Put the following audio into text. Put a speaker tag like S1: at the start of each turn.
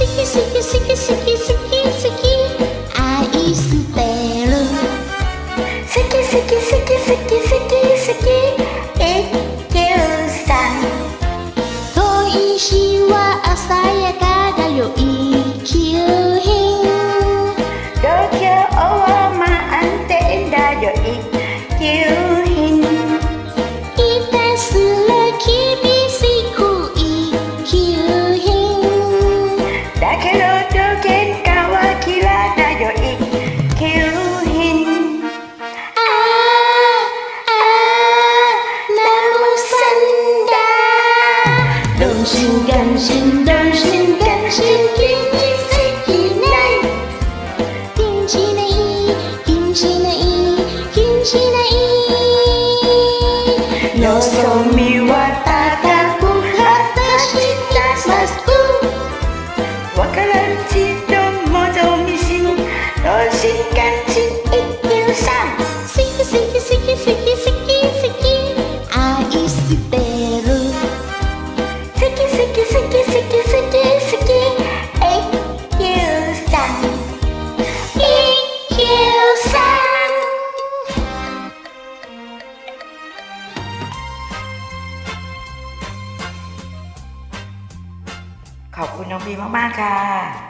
S1: 好き好き好き好き好き好き愛してる
S2: 好き好き好き好き好き好き一休さん
S1: 砥石は鮮やかだよ一級品
S2: 度胸は満点だよ一級品
S1: ンダどんしんがんしんどんしんがんしん禁じすぎない禁じない禁じない禁じない
S2: よそ見は高く果たしたマスクわからんちともぞみしんどしかんち一休さん
S1: 好き好き好き好き好き
S2: ขอบคุณน้องบีมากๆค่ะ